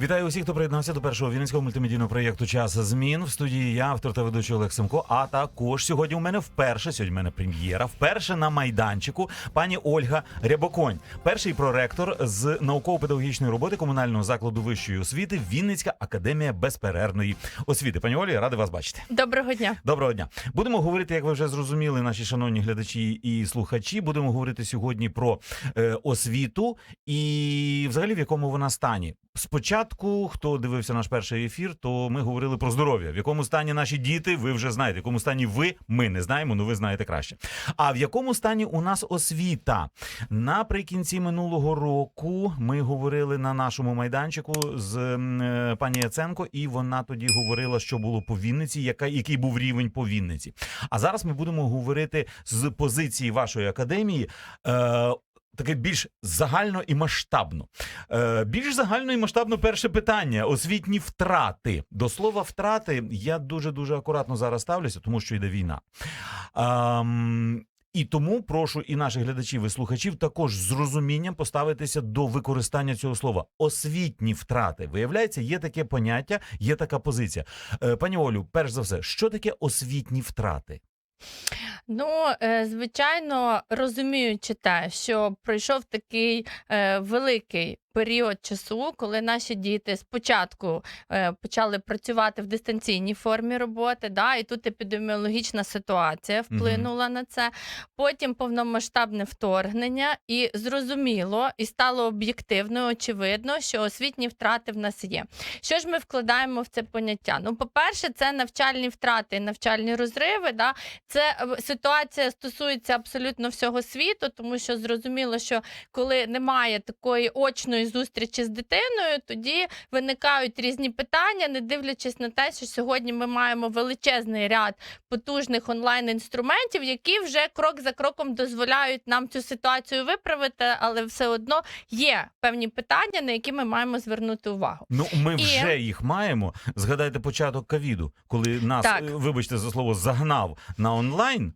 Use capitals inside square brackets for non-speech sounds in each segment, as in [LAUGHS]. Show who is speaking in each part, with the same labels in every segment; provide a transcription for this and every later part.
Speaker 1: Вітаю усіх, хто приєднався до першого вінницького мультимедійного проєкту Час змін в студії. Я автор та ведучий Олег Семко. А також сьогодні у мене вперше сьогодні у мене прем'єра. Вперше на майданчику пані Ольга Рябоконь, перший проректор з науково-педагогічної роботи комунального закладу вищої освіти Вінницька академія безперервної освіти. Пані Олі, радий вас бачити.
Speaker 2: Доброго дня.
Speaker 1: Доброго дня. Будемо говорити, як ви вже зрозуміли, наші шановні глядачі і слухачі. Будемо говорити сьогодні про е, освіту і взагалі в якому вона стані. Спочатку, хто дивився наш перший ефір, то ми говорили про здоров'я. В якому стані наші діти, ви вже знаєте. В якому стані ви, ми не знаємо, але ви знаєте краще. А в якому стані у нас освіта? Наприкінці минулого року ми говорили на нашому майданчику з е, пані Яценко, і вона тоді говорила, що було по Вінниці, яка який був рівень по Вінниці. А зараз ми будемо говорити з позиції вашої академії. Е, Таке більш загально і масштабно. Е, більш загально і масштабно перше питання: освітні втрати. До слова втрати я дуже дуже акуратно зараз ставлюся, тому що йде війна. Ем, і тому прошу і наших глядачів і слухачів також з розумінням поставитися до використання цього слова. Освітні втрати. Виявляється, є таке поняття, є така позиція. Е, пані Олю, перш за все, що таке освітні втрати?
Speaker 2: Ну, е, звичайно, розуміючи те, що пройшов такий е, великий період часу, коли наші діти спочатку е, почали працювати в дистанційній формі роботи, да, і тут епідеміологічна ситуація вплинула на це. Потім повномасштабне вторгнення, і зрозуміло, і стало об'єктивно, очевидно, що освітні втрати в нас є. Що ж ми вкладаємо в це поняття? Ну, по-перше, це навчальні втрати, навчальні розриви. Да? Це е, ситуація стосується абсолютно всього світу, тому що зрозуміло, що коли немає такої очної зустрічі з дитиною, тоді виникають різні питання, не дивлячись на те, що сьогодні ми маємо величезний ряд потужних онлайн-інструментів, які вже крок за кроком дозволяють нам цю ситуацію виправити, але все одно є певні питання, на які ми маємо звернути увагу.
Speaker 1: Ну, ми
Speaker 2: І-
Speaker 1: вже їх маємо. Згадайте початок ковіду, коли нас,
Speaker 2: Так.
Speaker 1: е, вибачте за слово, загнав на онлайн.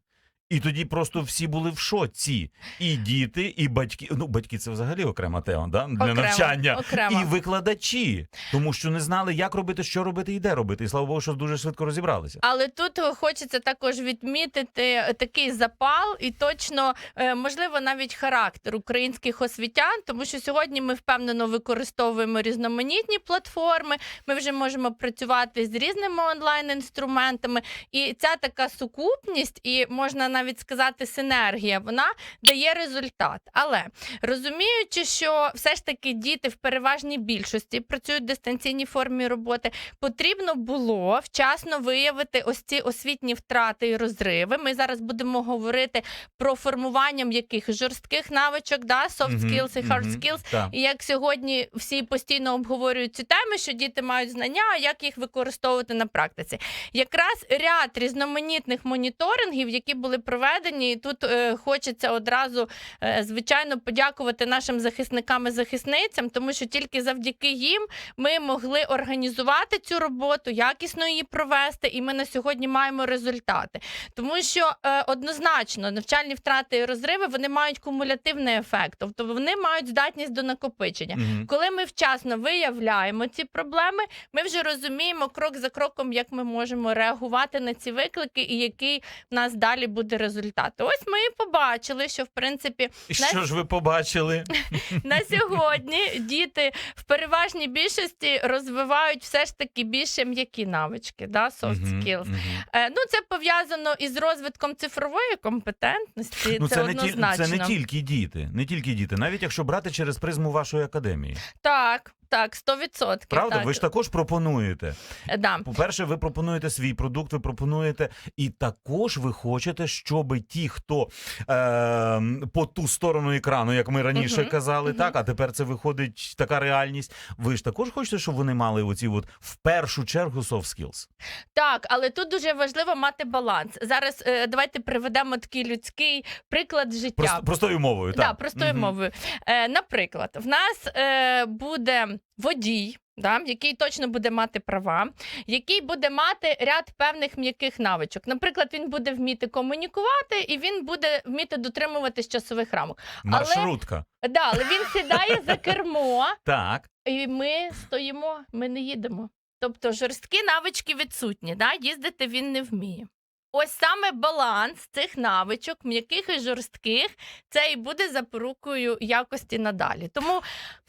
Speaker 1: І тоді просто всі були в шоці. І діти, і батьки. Ну, батьки це взагалі окрема тема, да? для
Speaker 2: Окремо,
Speaker 1: навчання.
Speaker 2: окремо.
Speaker 1: І викладачі, тому що не знали, як робити, що робити і де робити. І слава Богу, що дуже швидко розібралися.
Speaker 2: Але тут хочеться також відмітити такий запал і точно е, можливо навіть характер українських освітян, тому що сьогодні ми впевнено використовуємо різноманітні платформи. Ми вже можемо працювати з різними онлайн-інструментами, і ця така сукупність, і можна навіть сказати, синергія, вона дає результат. Але розуміючи, що все ж таки діти в переважній більшості працюють в дистанційній формі роботи, потрібно було вчасно виявити ось ці освітні втрати і розриви. Ми зараз будемо говорити про формування яких жорстких навичок, да, soft skills і hard skills.
Speaker 1: Так.
Speaker 2: І як сьогодні всі постійно обговорюють ці теми, що діти мають знання, а як їх використовувати на практиці. Якраз ряд різноманітних моніторингів, які були проведені, і тут е, хочеться одразу, е, звичайно, подякувати нашим захисникам і захисницям, тому що тільки завдяки їм ми могли організувати цю роботу, якісно її провести, і ми на сьогодні маємо результати. Тому що е, однозначно навчальні втрати і розриви вони мають кумулятивний ефект, тобто вони мають здатність до накопичення.
Speaker 1: Мгм.
Speaker 2: Коли ми вчасно виявляємо ці проблеми, ми вже розуміємо крок за кроком, як ми можемо реагувати на ці виклики і який в нас далі буде результат. Ось ми і побачили, що в принципі
Speaker 1: І Що ж ви побачили? [LAUGHS]
Speaker 2: на сьогодні діти в переважній більшості розвивають все ж таки більше м'які навички, да, soft skills. Е, ну, це пов'язано із розвитком цифрової компетентності.
Speaker 1: Ну,
Speaker 2: це,
Speaker 1: це, не ті,
Speaker 2: однозначно.
Speaker 1: це не тільки діти, не тільки діти, навіть якщо брати через призму вашої академії.
Speaker 2: Так, так, 100%.
Speaker 1: Правда,
Speaker 2: так.
Speaker 1: ви ж також пропонуєте.
Speaker 2: Е, Да.
Speaker 1: По-перше, ви пропонуєте свій продукт, ви пропонуєте, і також ви хочете, щоб ті, хто е, по ту сторону екрану, як ми раніше
Speaker 2: Мгм,
Speaker 1: казали,
Speaker 2: мгм.
Speaker 1: так, а тепер це виходить така реальність. Ви ж також хочете, щоб вони мали оці от в першу чергу soft skills.
Speaker 2: Так, але тут дуже важливо мати баланс. Зараз е, давайте приведемо такий людський приклад життя.
Speaker 1: Просто, простою мовою,
Speaker 2: Да, простою
Speaker 1: Мгм.
Speaker 2: мовою. Е, наприклад, в нас е, буде водій. Да, який точно буде мати права, який буде мати ряд певних м'яких навичок. Наприклад, він буде вміти комунікувати і він буде вміти дотримуватись часових рамок.
Speaker 1: Маршрутка.
Speaker 2: Да, але він сідає за кермо, [LAUGHS]
Speaker 1: Так.
Speaker 2: і ми стоїмо, ми не їдемо. Тобто жорсткі навички відсутні, да? їздити він не вміє. Ось саме баланс цих навичок, м'яких і жорстких, це і буде запорукою якості надалі. Тому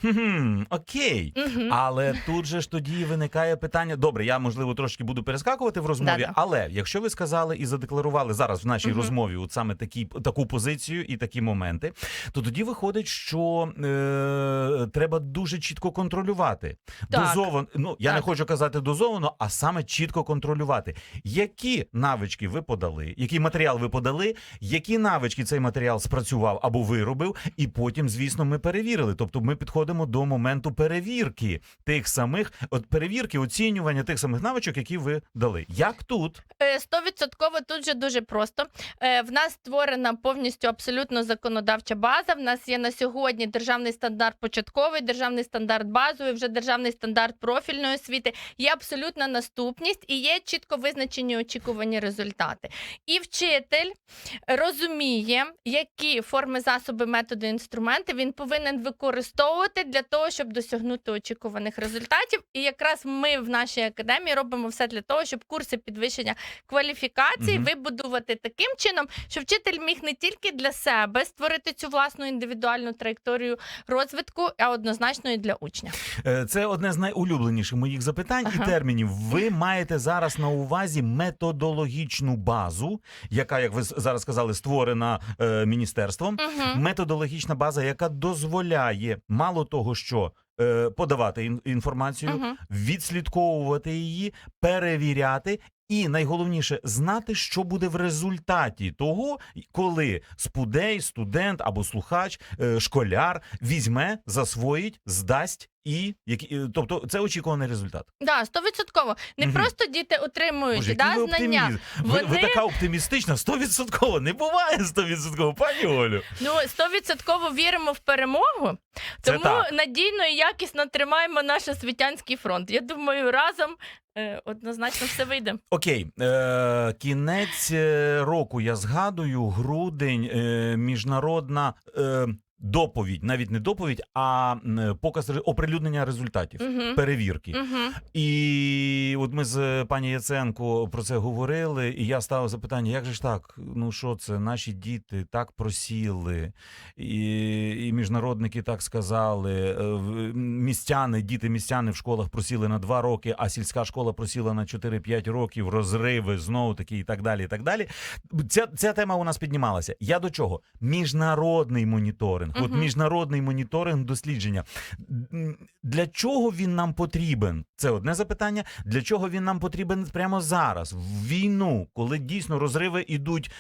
Speaker 1: Хм, окей.
Speaker 2: мгм,
Speaker 1: Але тут же ж тоді виникає питання. Добре, я можливо трошки буду перескакувати в розмові,
Speaker 2: Да-да.
Speaker 1: але якщо ви сказали і задекларували зараз в нашій
Speaker 2: Мгм.
Speaker 1: розмові от саме такі, таку позицію і такі моменти, то тоді виходить, що е, треба дуже чітко контролювати.
Speaker 2: Так.
Speaker 1: Дозовано, ну я не
Speaker 2: Так.
Speaker 1: хочу казати дозовано, а саме чітко контролювати. Які навички ви подали, який матеріал ви подали, які навички цей матеріал спрацював або виробив, і потім, звісно, ми перевірили. Тобто, ми підходимо до моменту перевірки тих самих, от перевірки, оцінювання тих самих навичок, які ви дали. Як тут?
Speaker 2: Е, Стовідсотково тут же дуже просто. Е, В нас створена повністю абсолютно законодавча база. В нас є на сьогодні державний стандарт початковий, державний стандарт базовий, вже державний стандарт профільної освіти. Є абсолютна наступність і є чітко визначені очікувані результати. І вчитель розуміє, які форми, засоби, методи, інструменти він повинен використовувати для того, щоб досягнути очікуваних результатів. І якраз ми в нашій академії робимо все для того, щоб курси підвищення кваліфікації
Speaker 1: Мгм.
Speaker 2: вибудувати таким чином, щоб вчитель міг не тільки для себе створити цю власну індивідуальну траєкторію розвитку, а однозначно і для учня.
Speaker 1: Е, Це одне з найулюбленіших моїх запитань і термінів. Ви маєте зараз на увазі методологічну базу, яка, як ви зараз сказали, створена е, міністерством.
Speaker 2: Угу.
Speaker 1: Методологічна база, яка дозволяє мало того, що е, подавати ін- інформацію,
Speaker 2: Угу.
Speaker 1: відслідковувати її, перевіряти. І найголовніше знати, що буде в результаті того, коли спудей, студент або слухач, е, школяр візьме, засвоїть, здасть і які, тобто це очікуваний результат.
Speaker 2: Да, стовідсотково. Не
Speaker 1: Мгм.
Speaker 2: просто діти отримують
Speaker 1: Боже,
Speaker 2: да,
Speaker 1: ви
Speaker 2: знання.
Speaker 1: Ви, ви така оптимістична, стовідсотково. Не буває стовідсотково, пані Олю.
Speaker 2: Ну, стовідсотково віримо в перемогу,
Speaker 1: Це
Speaker 2: тому
Speaker 1: так.
Speaker 2: надійно і якісно тримаємо наш освітянський фронт. Я думаю, разом е, однозначно все вийде.
Speaker 1: Окей, е, кінець е, року я згадую, грудень, е, міжнародна е, доповідь, навіть не доповідь, а показ оприлюднення результатів.
Speaker 2: Угу.
Speaker 1: Перевірки,
Speaker 2: Угу.
Speaker 1: і от ми з пані Яценко про це говорили, і я ставив запитання: як же ж так? Ну що це? Наші діти так просіли, і, і міжнародники так сказали. е, Містяни, діти містяни в школах просіли на два роки, а сільська школа просіла на 4-5 років, розриви знову таки, і так далі. І так далі. Ця, ця тема у нас піднімалася. Я до чого? Міжнародний моніторинг. От міжнародний моніторинг дослідження. Для чого він нам потрібен? Це одне запитання. Для чого він нам потрібен прямо зараз, в війну, коли дійсно розриви ідуть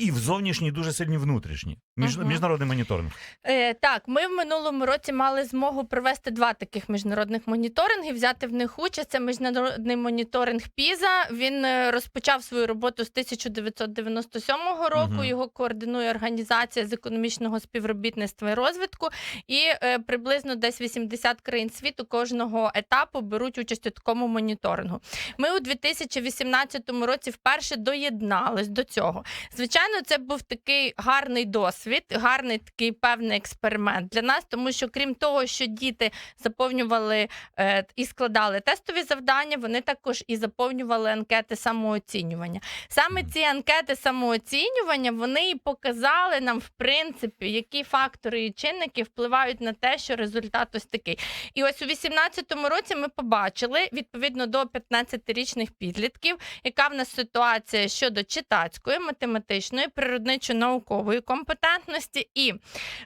Speaker 1: і, в зовнішні, і дуже сильні внутрішні. Між,
Speaker 2: Мгм.
Speaker 1: Міжнародний моніторинг.
Speaker 2: Е, так, ми в минулому році мали змогу провести два таких міжнародних моніторинги, взяти в них участь. Це міжнародний моніторинг ПІЗа. Він е, розпочав свою роботу з 1997 року.
Speaker 1: Мгм.
Speaker 2: Його координує організація з економічного співробітництва і розвитку. І е, приблизно десь 80 країн світу кожного етапу беруть участь у такому моніторингу. Ми у 2018 році вперше доєднались до цього. Звичайно, це був такий гарний досвід, гарний такий певний експеримент для нас, тому що крім того, що діти заповнювали е, і складали тестові завдання, вони також і заповнювали анкети самооцінювання. Саме ці анкети самооцінювання вони і показали нам, в принципі, які фактори і чинники впливають на те, що результат ось такий. І ось у 2018 році ми побачили відповідно до 15-річних підлітків, яка в нас ситуація щодо читацької, математичної, природничо-наукової компетентності. І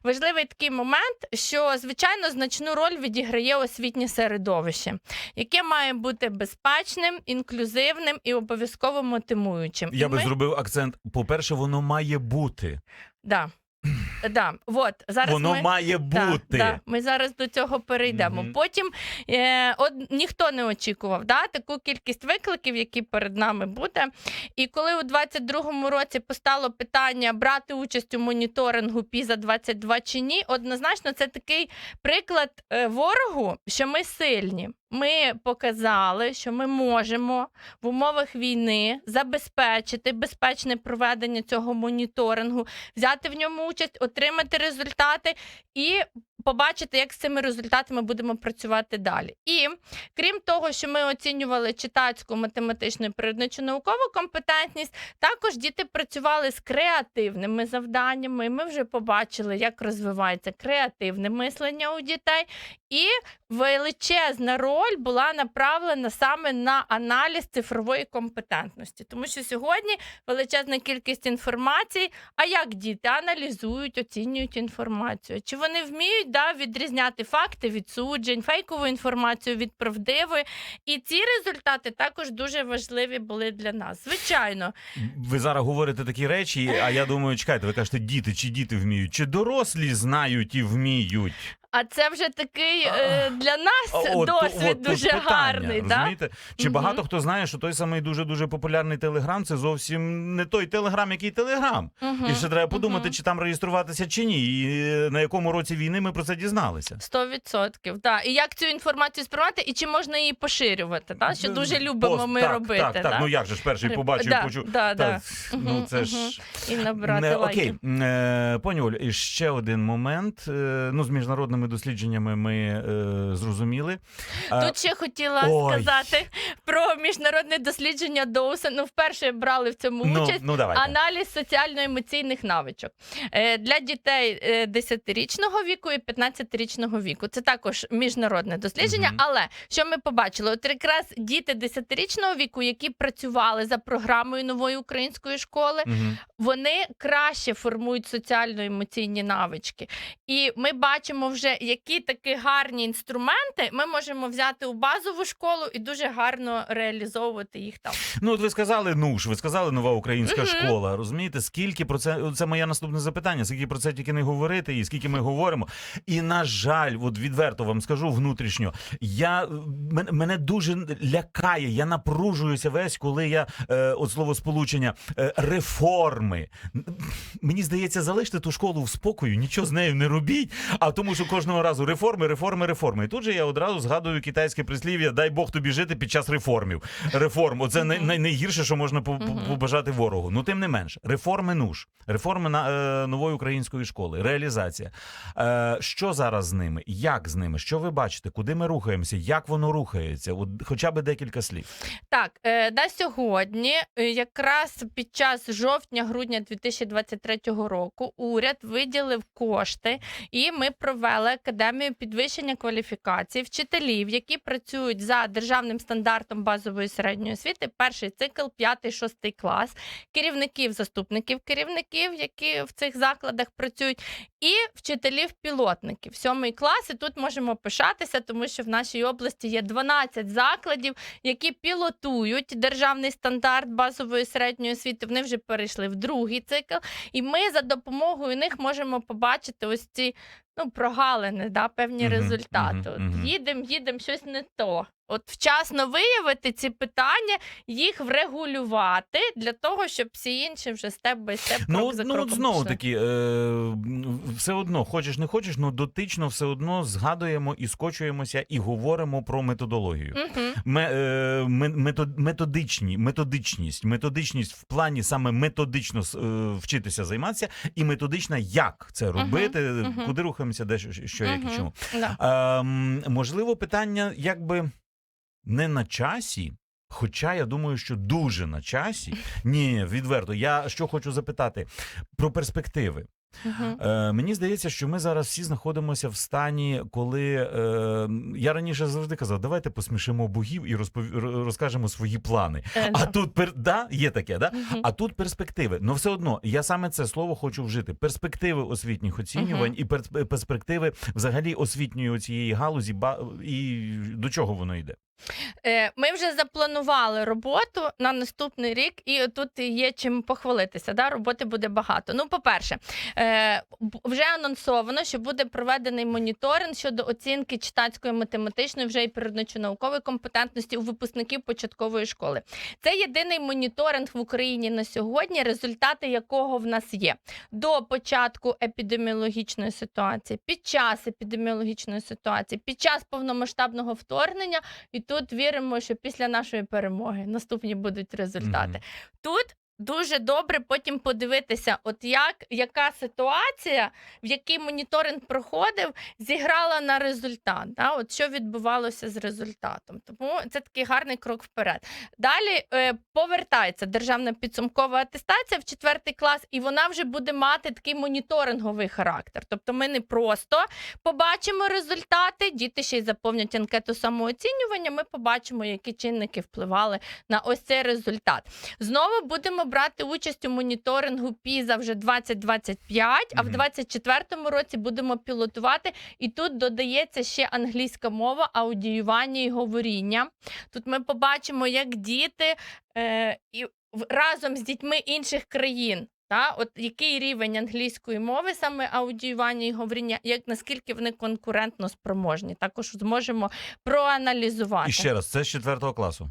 Speaker 2: важливий такий момент, що звичайно значну роль відіграє освітнє середовище, яке має бути безпечним, інклюзивним і обов'язково мотивуючим.
Speaker 1: Я
Speaker 2: І
Speaker 1: би
Speaker 2: ми-
Speaker 1: зробив акцент. По-перше, воно має бути.
Speaker 2: Да. Да, от зараз
Speaker 1: воно
Speaker 2: ми...
Speaker 1: має
Speaker 2: Да,
Speaker 1: бути.
Speaker 2: да, ми зараз до цього перейдемо.
Speaker 1: Мгм.
Speaker 2: Потім е, от, ніхто не очікував да, таку кількість викликів, які перед нами буде. І коли у 22-му році постало питання брати участь у моніторингу ПІЗа 22 чи ні, однозначно це такий приклад е, ворогу, що ми сильні. Ми показали, що ми можемо в умовах війни забезпечити безпечне проведення цього моніторингу, взяти в ньому участь, отримати результати і побачити, як з цими результатами будемо працювати далі. І крім того, що ми оцінювали читацьку, математичну і природничу наукову компетентність, також діти працювали з креативними завданнями. Ми вже побачили, як розвивається креативне мислення у дітей, і величезна роль була направлена саме на аналіз цифрової компетентності, тому що сьогодні величезна кількість інформації. А як діти аналізують, оцінюють інформацію? Чи вони вміють да, відрізняти факти від суджень, фейкову інформацію від правдивої? І ці результати також дуже важливі були для нас. Звичайно,
Speaker 1: Ви зараз говорите такі речі, а я думаю, чекайте, ви кажете, діти, чи діти вміють, чи дорослі знають і вміють.
Speaker 2: А це вже такий е, [GASPS] для нас
Speaker 1: От-
Speaker 2: досвід
Speaker 1: от
Speaker 2: дуже
Speaker 1: питання,
Speaker 2: гарний. Да?
Speaker 1: Розумієте? Чи
Speaker 2: Мгм.
Speaker 1: багато хто знає, що той самий дуже дуже популярний телеграм це зовсім не той телеграм, який телеграм. І ще треба подумати, чи там реєструватися чи ні. І е, на якому році війни ми про це дізналися.
Speaker 2: Сто відсотків, так. І як цю інформацію сприймати, і чи можна її поширювати, та? що дуже любимо
Speaker 1: Пост,
Speaker 2: ми
Speaker 1: так,
Speaker 2: робити.
Speaker 1: Так, так,
Speaker 2: да?
Speaker 1: ну як же ж перший побачив,
Speaker 2: да,
Speaker 1: почув.
Speaker 2: Да, да.
Speaker 1: Ну це ж.
Speaker 2: І набрати
Speaker 1: Не,
Speaker 2: лайків.
Speaker 1: окей, пані Оль, і ще один момент. Е, Ну, з міжнародними дослідженнями ми е, зрозуміли. Е,
Speaker 2: Тут ще хотіла
Speaker 1: ой.
Speaker 2: сказати про міжнародне дослідження Доуса. Ну, вперше брали в цьому
Speaker 1: ну,
Speaker 2: участь.
Speaker 1: ну.
Speaker 2: Аналіз соціально-емоційних навичок Е, для дітей е, 10-річного віку і 15-річного віку. Це також міжнародне дослідження.
Speaker 1: Мгм.
Speaker 2: Але що ми побачили? От якраз діти 10-річного віку, які працювали за програмою нової української школи,
Speaker 1: Мгм.
Speaker 2: вони краще формують соціально-емоційні навички. І ми бачимо вже, які такі гарні інструменти ми можемо взяти у базову школу і дуже гарно реалізовувати їх там.
Speaker 1: Ну, от ви сказали НУШ, ви сказали нова українська
Speaker 2: Мгм.
Speaker 1: школа. Розумієте, скільки про це це моє наступне запитання? Скільки про це тільки не говорити, і скільки ми говоримо? І на жаль, от відверто вам скажу внутрішньо, я мене дуже лякає. Я напружуюся весь, коли я е, от слово сполучення е, реформи. Мені здається, залиште ту школу в спокою, нічого з нею не робіть. А тому, що кожного разу реформи, реформи, реформи. І тут же я одразу згадую китайське прислів'я Дай Бог тобі жити під час реформів. Реформ, оце най, най, найгірше, що можна побажати ворогу. Ну тим не менш, реформи НУШ, реформи на е, нової української школи, реалізація. Е, що зараз з ними? Як з ними? Що ви бачите? Куди ми рухаємося? Як воно рухається? От хоча б декілька слів.
Speaker 2: Так, е, на сьогодні, е, якраз під час жовтня-грудня 2023 року, уряд виділив кошти, і ми провели академію підвищення кваліфікації вчителів, які працюють за державним стандартом базової середньої освіти. Перший цикл, п'ятий, шостий клас, керівників, заступників керівників, які в цих закладах працюють, і вчителів-пілотників. Сьомий клас. І тут можемо пишатися, тому що в нашій області є 12 закладів, які пілотують державний стандарт базової середньої освіти. Вони вже перейшли в другий цикл, і ми за допомогою них можемо побачити ось ці ну, прогалини, да, певні
Speaker 1: Мгм,
Speaker 2: результати.
Speaker 1: мгм, мгм.
Speaker 2: Їдемо, їдемо, щось не то. От вчасно виявити ці питання, їх врегулювати для того, щоб всі інші вже степ бай степ
Speaker 1: Ну,
Speaker 2: крок
Speaker 1: ну
Speaker 2: кроком
Speaker 1: от знову
Speaker 2: пішли.
Speaker 1: таки, е, все одно, хочеш не хочеш, ну дотично все одно згадуємо і скочуємося і говоримо про методологію. Ме, е, метод, методичні, методичність, методичність в плані саме методично е, вчитися займатися, і методична, як це робити,
Speaker 2: мгм.
Speaker 1: куди рухаємося, де що, що як і чому.
Speaker 2: Да.
Speaker 1: Ем, можливо, питання якби не на часі. Хоча я думаю, що дуже на часі. [LAUGHS] Ні, відверто. Я що хочу запитати про перспективи.
Speaker 2: Мгм.
Speaker 1: Е, мені здається, що ми зараз всі знаходимося в стані, коли е, я раніше завжди казав, давайте посмішимо богів і розпов... розкажемо свої плани.
Speaker 2: Е,
Speaker 1: А тут пер... да, є таке, да?
Speaker 2: Мгм.
Speaker 1: А тут перспективи. Ну все одно, я саме це слово хочу вжити. Перспективи освітніх оцінювань і перс- перспективи взагалі освітньої цієї галузі, ба... і до чого воно йде.
Speaker 2: Е, Ми вже запланували роботу на наступний рік, і тут є чим похвалитися. Да? Роботи буде багато. Ну, по-перше, е, вже анонсовано, що буде проведений моніторинг щодо оцінки читацької математичної вже і природничо-наукової компетентності у випускників початкової школи. Це єдиний моніторинг в Україні на сьогодні, результати якого в нас є до початку епідеміологічної ситуації, під час епідеміологічної ситуації, під час повномасштабного вторгнення. І тут віримо, що після нашої перемоги наступні будуть результати.
Speaker 1: Мгм.
Speaker 2: Тут дуже добре потім подивитися, от як яка ситуація, в який моніторинг проходив, зіграла на результат. Да? От що відбувалося з результатом. Тому це такий гарний крок вперед. Далі е, повертається державна підсумкова атестація в четвертий клас, і вона вже буде мати такий моніторинговий характер. Тобто, ми не просто побачимо результати, діти ще й заповнять анкету самооцінювання. Ми побачимо, які чинники впливали на ось цей результат. Знову будемо брати участь у моніторингу ПІЗа вже 2025, а в 2024 році будемо пілотувати. І тут додається ще англійська мова, аудіювання і говоріння. Тут ми побачимо, як діти е, і разом з дітьми інших країн. Та, от який рівень англійської мови, саме аудіювання і говоріння, як наскільки вони конкурентно спроможні, також зможемо проаналізувати.
Speaker 1: І ще раз, це з четвертого класу.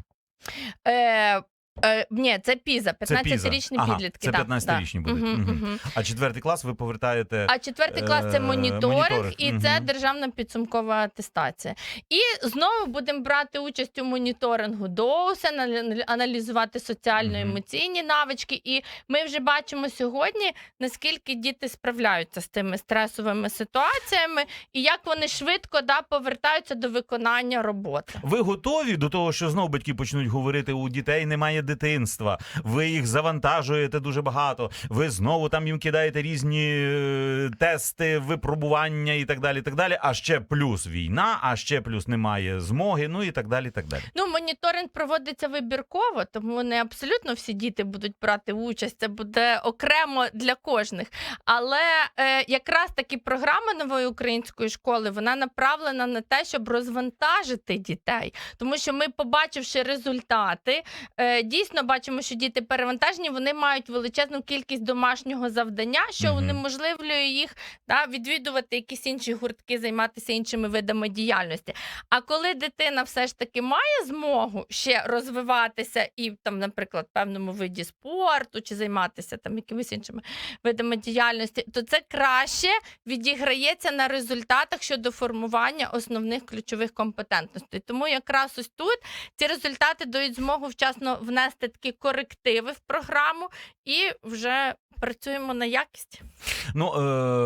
Speaker 2: Е, е, ні, це піза,
Speaker 1: Це піза.
Speaker 2: 15-річні
Speaker 1: Ага,
Speaker 2: підлітки.
Speaker 1: це
Speaker 2: да,
Speaker 1: 15-річні
Speaker 2: да.
Speaker 1: будуть.
Speaker 2: Мгм.
Speaker 1: мгм. А четвертий клас ви повертаєте.
Speaker 2: А четвертий клас це
Speaker 1: Е,
Speaker 2: моніторинг,
Speaker 1: моніторинг,
Speaker 2: і це державна підсумкова атестація. І знову будемо брати участь у моніторингу ДОУСа, аналізувати соціально-емоційні навички. І ми вже бачимо сьогодні, наскільки діти справляються з тими стресовими ситуаціями, і як вони швидко да, повертаються до виконання роботи.
Speaker 1: Ви готові до того, що знову батьки почнуть говорити, у дітей немає дитинства, ви їх завантажуєте дуже багато, ви знову там їм кидаєте різні е, тести, випробування і так далі. так далі. А ще плюс війна, а ще плюс немає змоги, ну і так далі. так далі.
Speaker 2: Ну, моніторинг проводиться вибірково, тому не абсолютно всі діти будуть брати участь. Це буде окремо для кожних. Але е, якраз таки програма нової української школи вона направлена на те, щоб розвантажити дітей, тому що ми, побачивши результати, е, дійсно бачимо, що діти перевантажені, вони мають величезну кількість домашнього завдання, що унеможливлює їх да, відвідувати якісь інші гуртки, займатися іншими видами діяльності. А коли дитина все ж таки має змогу ще розвиватися і там, наприклад, в певному виді спорту чи займатися там якимись іншими видами діяльності, то це краще відіграється на результатах щодо формування основних ключових компетентностей. Тому якраз ось тут ці результати дають змогу вчасно внести такі корективи в програму і вже працюємо на якість.
Speaker 1: Ну,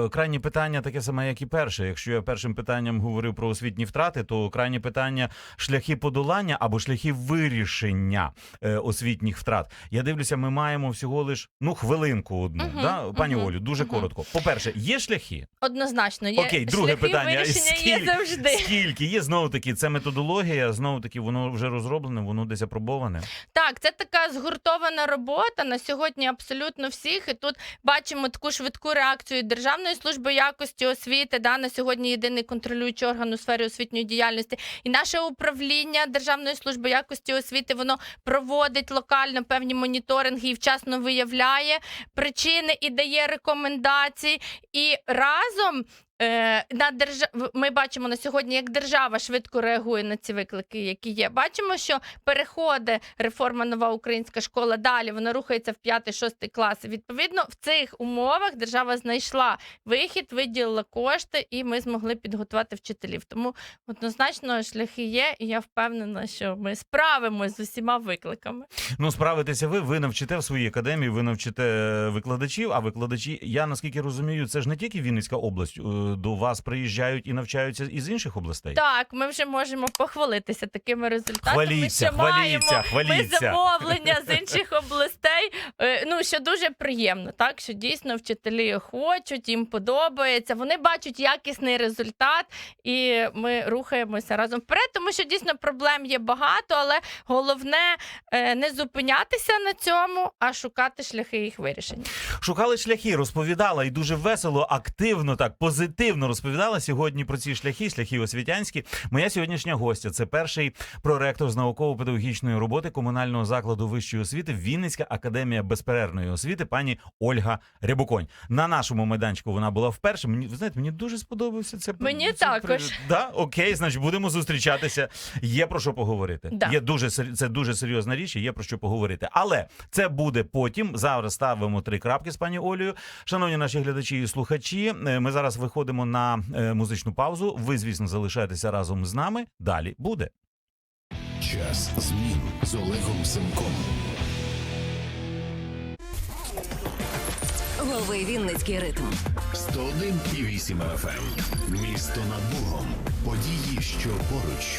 Speaker 1: е, крайнє питання таке саме, як і перше. Якщо я першим питанням говорив про освітні втрати, то крайнє питання шляхи подолання або шляхи вирішення е, освітніх втрат. Я дивлюся, ми маємо всього лиш ну хвилинку одну.
Speaker 2: Мгм,
Speaker 1: да? Пані
Speaker 2: мгм,
Speaker 1: Олю, дуже
Speaker 2: мгм.
Speaker 1: коротко. По-перше, є шляхи?
Speaker 2: Однозначно, є
Speaker 1: Окей, друге
Speaker 2: шляхи
Speaker 1: питання.
Speaker 2: вирішення
Speaker 1: Скільки-
Speaker 2: є завжди.
Speaker 1: Скільки є знову таки, це методологія, знову таки, воно вже розроблене, воно десь апробоване.
Speaker 2: Так, це така згуртована робота на сьогодні абсолютно всіх. Тут бачимо таку швидку реакцію Державної служби якості освіти. Да, на сьогодні єдиний контролюючий орган у сфері освітньої діяльності. І наше управління Державної служби якості освіти воно проводить локально певні моніторинги і вчасно виявляє причини і дає рекомендації. І разом. Е, на держав... Ми бачимо на сьогодні, як держава швидко реагує на ці виклики, які є. Бачимо, що переходить реформа нова українська школа. Далі вона рухається в 5-6 класи. Відповідно, в цих умовах держава знайшла вихід, виділила кошти, і ми змогли підготувати вчителів. Тому однозначно шляхи є, і я впевнена, що ми справимось з усіма викликами.
Speaker 1: Ну, справитеся ви, ви навчите в своїй академії, ви навчите е, викладачів. А викладачі, я наскільки розумію, це ж не тільки Вінницька область. До вас приїжджають і навчаються із інших областей.
Speaker 2: Так, ми вже можемо похвалитися такими результатами.
Speaker 1: Хваліться,
Speaker 2: що маємо
Speaker 1: хваліться,
Speaker 2: Ми замовлення з [LAUGHS] інших областей. Е, Ну що дуже приємно, так що дійсно вчителі хочуть, їм подобається. Вони бачать якісний результат, і ми рухаємося разом вперед. Тому що дійсно проблем є багато, але головне е, не зупинятися на цьому, а шукати шляхи їх вирішення.
Speaker 1: Шукали шляхи, розповідала і дуже весело, активно, так позитивно. Активно розповідала сьогодні про ці шляхи, шляхи освітянські. Моя сьогоднішня гостя це перший проректор з науково-педагогічної роботи комунального закладу вищої освіти Вінницька академія безперервної освіти, пані Ольга Рябоконь. На нашому майданчику вона була вперше. Мені ви знаєте, мені дуже сподобався це.
Speaker 2: Мені
Speaker 1: це
Speaker 2: також.
Speaker 1: Да? Окей, значить, будемо зустрічатися. Є про що поговорити.
Speaker 2: Да.
Speaker 1: Є дуже це дуже серйозна річ, і є про що поговорити. Але це буде потім. Зараз ставимо три крапки з пані Олею. Шановні наші глядачі і слухачі. е, Ми зараз виходимо на е, музичну паузу. Ви, звісно, залишайтеся разом з нами. Далі буде.
Speaker 3: Час змін з Олегом Семком.
Speaker 4: Лови Вінницький ритм.
Speaker 3: 101,8 FM. Місто над Богом. Події, що поруч.